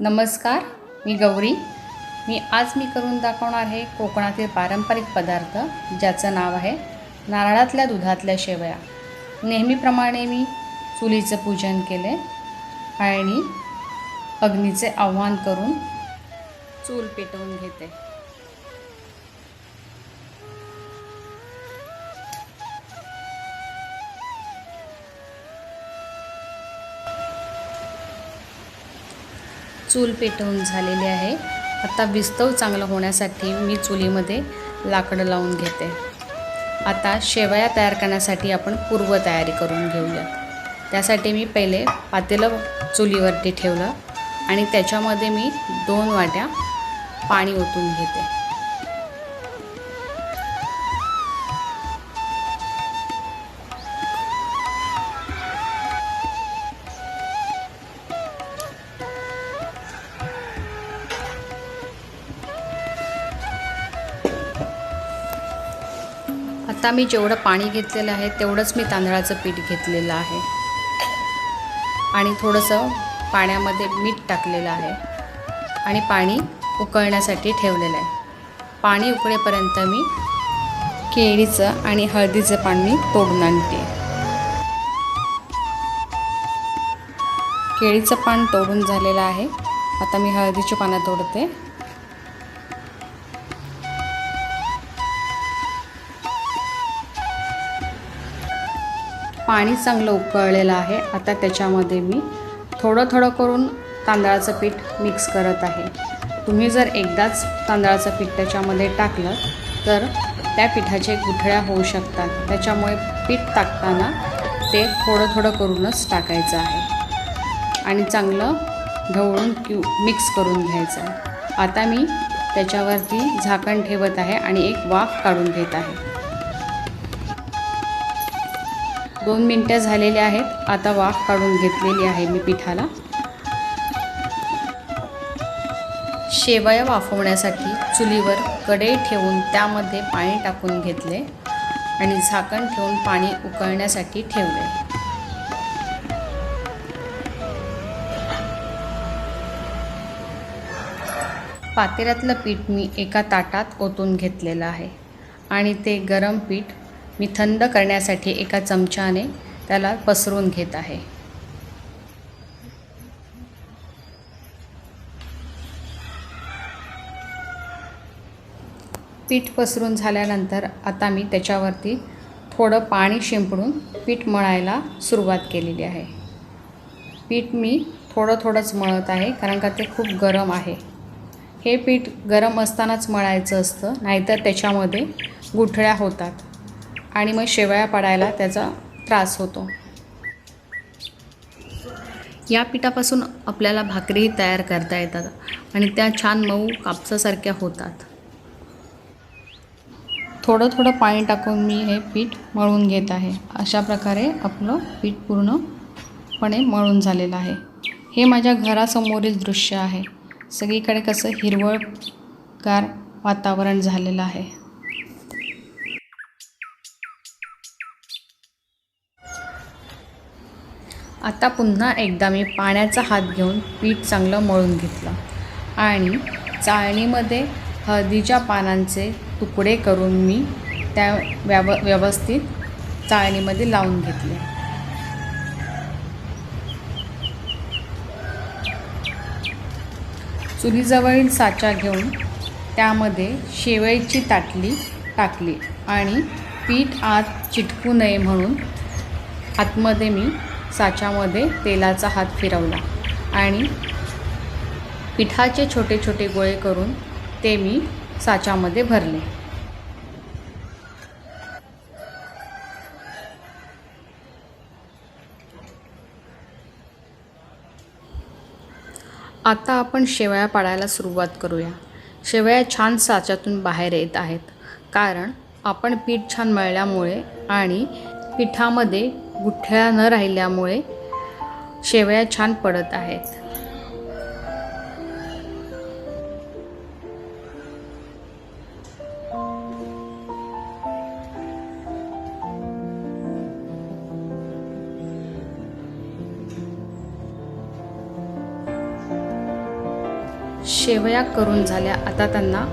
नमस्कार मी गौरी. मी आज मी करून दाखवणार आहे कोकणातील पारंपरिक पदार्थ ज्याचं नाव आहे नारळातल्या दुधातल्या शेवया. नेहमीप्रमाणे मी चुलीचं पूजन केले आणि अग्नीचे आव्हान करून चूल पेटवून घेते. चूल पेटवून झालेली आहे. आता विस्तव चांगलं होण्यासाठी मी चुलीमध्ये लाकडं लावून घेते. आता शेवया तयार करण्यासाठी आपण पूर्वतयारी करून घेऊया त्यासाठी मी पहिले पातेलं चुलीवरती ठेवलं आणि त्याच्यामध्ये मी दोन वाट्या पाणी ओतून घेते. आता मी जेवढं पाणी घेतलेलं आहे तेवढंच मी तांदळाचं पीठ घेतलेलं आहे. आणि थोडंसं पाण्यामध्ये मीठ टाकलेलं आहे. आणि पाणी उकळण्यासाठी ठेवलेलं आहे. पाणी उकळेपर्यंत मी केळीचं आणि हळदीचं पाणी तोडून आणते. केळीचं पान तोडून झालेलं आहे. आता मी हळदीची पानं तोडते. पाणी चांगलं उकळलेलं आहे. आता त्याच्यामध्ये मी थोडं थोडं करून तांदळाचं पीठ मिक्स करत आहे. तुम्ही जर एकदाच तांदळाचं पीठ त्याच्यामध्ये टाकलं तर त्या पिठाचे गुठळ्या होऊ शकतात. त्याच्यामुळे पीठ टाकताना ते थोडं थोडं करूनच टाकायचं आहे. आणि चांगलं ढवळून क्यू मिक्स करून घ्यायचं आहे. आता मी त्याच्यावरती झाकण ठेवत आहे आणि एक वाफ काढून घेत आहे. दोन मिनटं झालेले आहेत. आता वाफ काढून घेतलेली आहे मी पिठाला. शेवया वाफवण्यासाठी चुलीवर कढई ठेवून त्यामध्ये पाणी टाकून घेतले आणि झाकण ठेवून पाणी उकळण्यासाठी ठेवले. पातेऱ्यातलं पीठ मी एका ताटात ओतून घेतलेलं आहे आणि ते गरम पीठ मी थंड करण्यासाठी एका चमच्याने त्याला पसरून घेत आहे. पीठ पसरून झाल्यानंतर आता मी त्याच्यावरती थोडं पाणी शिंपडून पीठ मळायला सुरुवात केलेली आहे. पीठ मी थोडं थोडंच मळत आहे कारण का ते खूप गरम आहे. हे पीठ गरम असतानाच मळायचं असतं नाहीतर त्याच्यामध्ये गुठळ्या होतात. आणि मग शेवया पडायला त्याचा त्रास होतो. या पिठापासून आपल्याला भाकरीही तयार करता येतात आणि त्या छान मऊ कापसासारख्या होतात. थोडं थोडं पाणी टाकून मी हे पीठ मळून घेत आहे. अशा प्रकारे आपलं पीठ पूर्णपणे मळून झालेलं आहे. हे माझ्या घरासमोरील दृश्य आहे. सगळीकडे कसं हिरवळगार वातावरण झालेलं आहे. आता पुन्हा एकदा मी पाण्याचा हात घेऊन पीठ चांगलं मळून घेतलं आणि चाळणीमध्ये हळदीच्या पानांचे तुकडे करून मी त्या व्यव व्यवस्थित चाळणीमध्ये लावून घेतले. चुलीजवळील साचा घेऊन त्यामध्ये शेवईची ताटली टाकली आणि पीठ आत चिटकू नये म्हणून आतमध्ये मी साच्यामध्ये तेलाचा हात फिरवला आणि पिठाचे छोटे छोटे गोळे करून ते मी साच्यामध्ये भरले. आता आपण शेवया पाडायला सुरुवात करूया. शेवया छान साच्यातून बाहेर येत आहेत. कारण आपण पीठ छान मळल्यामुळे आणि पिठामध्ये गुठळ्या न राहिल्यामुळे शेवया छान पडत आहेत. शेवया करून झाल्या. आता त्यांना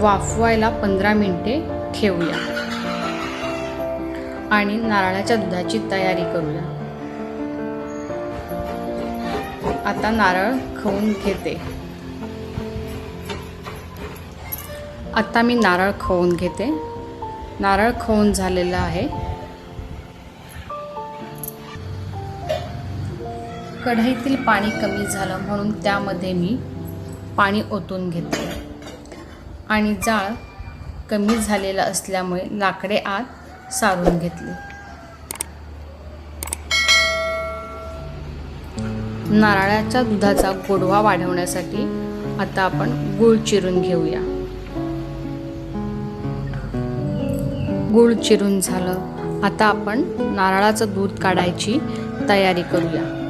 वाफवायला पंधरा मिनटे ठेवूया. आणि नारळाच्या दुधाची तयारी करूया. आता नारळ खवून घेते. आता मी नारळ खवून घेते. नारळ खवून झालेलं आहे. कढईतील पाणी कमी झालं म्हणून त्यामध्ये मी पाणी ओतून घेते. आणि जाळ कमी झालेलं असल्यामुळे लाकडे आत सारून घेतली. नारळाच्या दुधाचा गोडवा वाढवण्यासाठी आता आपण गूळ चिरून घेऊया. गूळ चिरून झालं. आता आपण नारळाचं दूध काढायची तयारी करूया.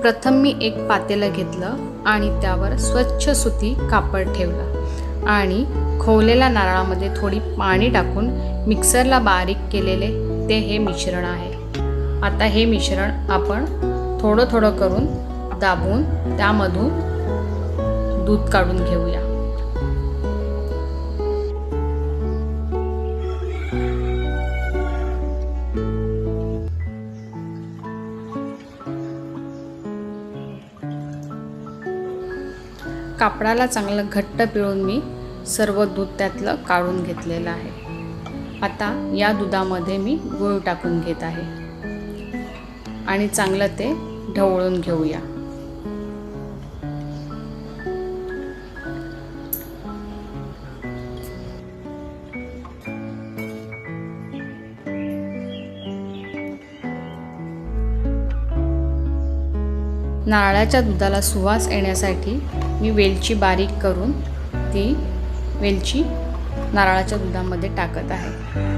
प्रथम मी एक पातेलं घेतलं आणि त्यावर स्वच्छ सुती कापड ठेवलं. आणि खोवलेल्या नारळामध्ये थोडी पाणी टाकून मिक्सरला बारीक केलेले ते हे मिश्रण आहे. आता हे मिश्रण आपण थोडं थोडं करून दाबून त्यामधून दूध काढून घेऊया. कापडाला चांगलं घट्ट पिळून मी सर्व दूध त्यातलं काढून घेतलेलं आहे. आता या दुधामध्ये मी गूळ टाकून घेत आहे. आणि चांगलं ते ढवळून घेऊया. नारळाच्या दुधाला सुवास येण्यासाठी मी वेलची बारीक करून ती वेलची नारळाच्या दुधामध्ये टाकत आहे.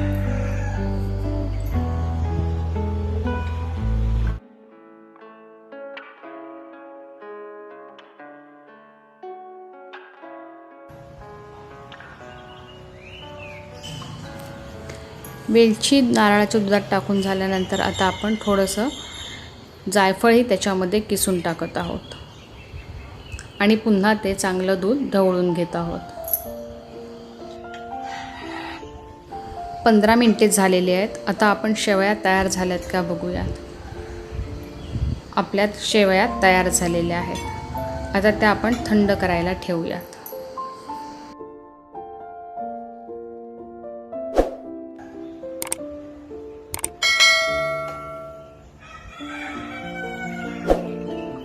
वेलची नारळाच्या दुधात टाकून झाल्यानंतर आता आपण थोडंसं जायफळही त्याच्यामध्ये किसून टाकत आहोत. आणि पुन्हा ते चांगलं दूध ढवळून घेत आहोत. पंधरा मिनटे झालेली आहेत. आता आपण शेवया तयार झाल्यात का बघूयात. आपल्यात शेवया तयार झालेल्या आहेत. आता त्या आपण थंड करायला ठेवूयात.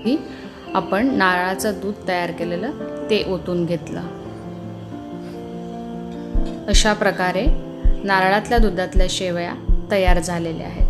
ही आपण नारळाचं दूध तयार केलेलं ते ओतून घेतलं. अशा प्रकारे नारळातल्या दुधातल्या शेवया तयार झालेल्या आहेत.